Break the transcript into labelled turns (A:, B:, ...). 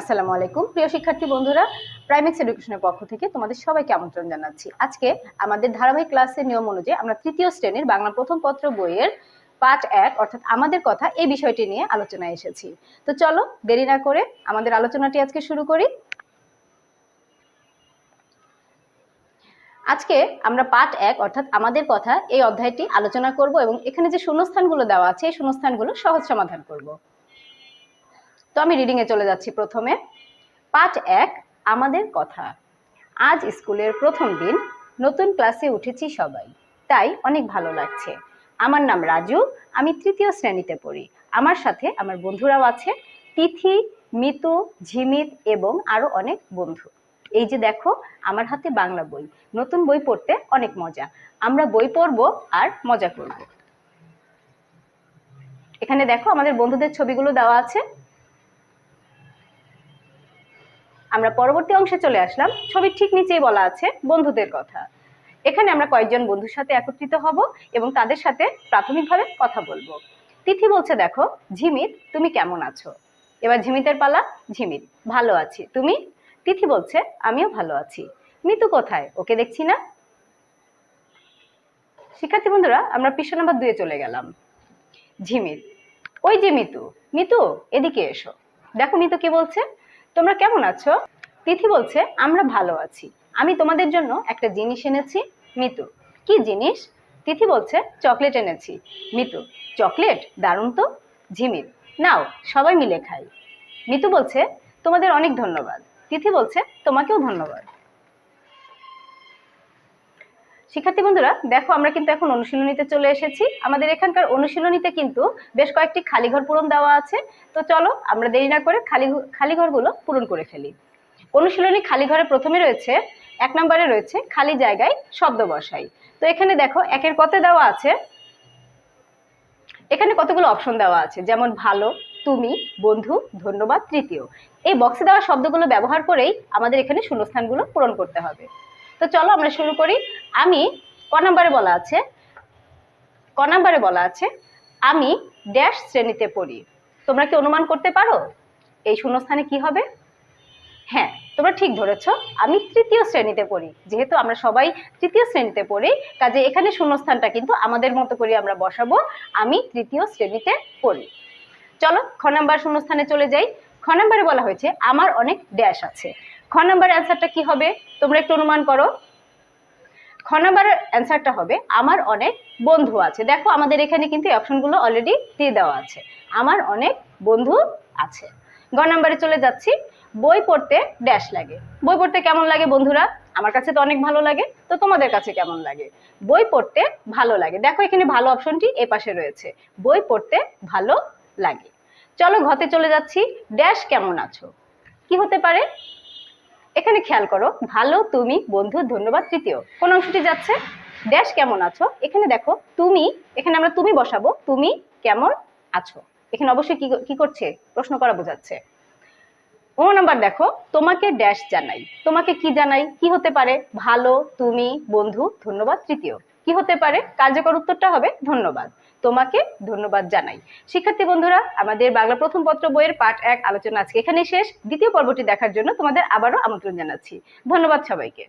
A: আসসালামু আলাইকুম। প্রিয় শিক্ষার্থী বন্ধুরা প্রাইমেক্স এডুকেশনের পক্ষ থেকে তোমাদের সবাইকে আমন্ত্রণ জানাচ্ছি। আজকে আমাদের ধারাবাহিক ক্লাসের নিয়ম অনুযায়ী আমরা তৃতীয় শ্রেণির বাংলা প্রথম পত্র বইয়ের পাঠ এক, অর্থাৎ আমাদের কথা, এই বিষয়টি নিয়ে আলোচনায় এসেছি। তো চলো, দেরি না করে আমাদের আলোচনাটি আজকে শুরু করি। আজকে আমরা পাঠ এক, অর্থাৎ আমাদের কথা, এই অধ্যায়টি আলোচনা করব এবং এখানে যে শূন্যস্থানগুলো দেওয়া আছে, এই শূন্যস্থানগুলো সহজ সমাধান করব। তো আমি রিডিং এ চলে যাচ্ছি প্রথমে। পাঠ এক, আমাদের কথা। আজ স্কুলের প্রথম দিন, নতুন ক্লাসে উঠেছি সবাই। তাই অনেক ভালো লাগছে। আমার নাম রাজু, আমি তৃতীয় শ্রেণীতে পড়ি। আমার সাথে আমার বন্ধুরাও আছে, তিথি, মিতু, ঝিমিত এবং আরও অনেক বন্ধু। এই যে দেখো, আমার হাতে বাংলা বই। নতুন বই পড়তে অনেক মজা। আমরা বই পড়ব আর মজা করব। এখানে দেখো, আমাদের বন্ধুদের ছবিগুলো দেওয়া আছে। আমরা পরবর্তী অংশে চলে আসলাম। ছবির ঠিক নিচেই বলা আছে, বন্ধুদের কথা। এখানে আমরা কয়েকজন বন্ধুর সাথে একত্রিত হব এবং তাদের সাথে প্রাথমিকভাবে কথা বলব। তিথি বলছে, দেখো, ঝিমিত, তুমি কেমন আছো? এবার ঝিমিতের পালা, ঝিমিত, ভালো আছি। তুমি? তিথি বলছে, আমিও ভালো আছি। মিতু কোথায়? ওকে দেখছি না? শিক্ষার্থী বন্ধুরা, আমরা পৃষ্ঠ নাম্বার দুয়ে চলে গেলাম। ঝিমিত, ওই যে মিতু মিতু, এদিকে এসো। দেখো মিতু কি বলছে? তোমরা কেমন আছো? তিথি বলছে, আমরা ভালো আছি। আমি তোমাদের জন্য একটা জিনিস এনেছি, মিতু। কি জিনিস? তিথি বলছে, চকলেট এনেছি। মিতু, চকলেট? দারুণ তো? ঝিমির, নাও, সবাই মিলে খাই। মিতু বলছে, তোমাদের অনেক ধন্যবাদ। তিথি বলছে, তোমাকেও ধন্যবাদ। শিক্ষার্থী বন্ধুরা, দেখো আমরা কিন্তু এখন অনুশীলনীতে চলে এসেছি। আমাদের এখানকার অনুশীলনীতে কিন্তু বেশ কয়েকটি খালি ঘর পূরণ দেওয়া আছে। তো চলো, আমরা দেরি না করে খালি খালি ঘরগুলো পূরণ করে ফেলি। অনুশীলনী খালি ঘরে প্রথমে রয়েছে, এক নম্বরে রয়েছে খালি জায়গায় শব্দ বসাই। তো এখানে দেখো, একের কতে দেওয়া আছে। এখানে কতগুলো অপশন দেওয়া আছে? যেমন ভালো, তুমি, বন্ধু, ধন্যবাদ, তৃতীয়। এই বক্সে দেওয়া শব্দগুলো ব্যবহার করেই আমাদের এখানে শূন্যস্থানগুলো পূরণ করতে হবে। তো চলো আমরা শুরু করি। আমি ক নাম্বারে বলা আছে। ক নাম্বারে বলা আছে, আমি ড্যাশ শ্রেণীতে পড়ি। তোমরা কি অনুমান করতে পারো? এই শূন্যস্থানে কি হবে? হ্যাঁ তোমরা ঠিক ধরেছ, আমি তৃতীয় শ্রেণীতে পড়ি। যেহেতু আমরা সবাই তৃতীয় শ্রেণীতে পড়ি, কাজে এখানে শূন্যস্থানটা কিন্তু আমাদের মতো করে আমরা বসাবো। আমি তৃতীয় শ্রেণীতে পড়ি। চলো, খ নাম্বার শূন্যস্থানে চলে যাই। খ নাম্বারে বলা হয়েছে, আমার অনেক ড্যাশ আছে। খ নাম্বার অ্যান্সারটা কি হবে? তোমরা একটু অনুমান করো। খ নাম্বারের অ্যান্সারটা হবে, আমার অনেক বন্ধু আছে। দেখো, আমাদের এখানে কিন্তু অপশনগুলো অলরেডি দিয়ে দেওয়া আছে। আমার অনেক বন্ধু আছে। গ নাম্বারে চলে যাচ্ছি, বই পড়তে ড্যাশ লাগে। বই পড়তে কেমন লাগে বন্ধুরা? আমার কাছে তো অনেক ভালো লাগে, তো তোমাদের কাছে কেমন লাগে? বই পড়তে ভালো লাগে। দেখো, এখানে ভালো অপশনটি এ পাশে রয়েছে। বই পড়তে ভালো লাগে। চলো, ঘতে চলে যাচ্ছি। ড্যাশ কেমন আছো? কি হতে পারে? এখানে খেয়াল করো, ভালো, তুমি, বন্ধু, ধন্যবাদ, তৃতীয়। কোন অংশটি যাচ্ছে? ড্যাশ কেমন আছো? এখানে দেখো, তুমি, এখানে আমরা তুমি বসাবো, তুমি কেমন আছো? এখানে অবশ্যই কি কি করছে? প্রশ্ন করা বোঝাচ্ছে। ও নাম্বার দেখো, তোমাকে ড্যাশ জানাই। তোমাকে কি জানাই? কি হতে পারে? ভালো, তুমি, বন্ধু, ধন্যবাদ, তৃতীয়। কি হতে পারে? কার্যকর উত্তরটা হবে ধন্যবাদ। তোমাকে ধন্যবাদ জানাই। শিক্ষার্থী বন্ধুরা, আমাদের বাংলা প্রথম পত্র বইয়ের পাঠ এক আলোচনা আজকে এখানেই শেষ। দ্বিতীয় পর্বটি দেখার জন্য তোমাদের আবারও আমন্ত্রণ জানাচ্ছি। ধন্যবাদ সবাইকে।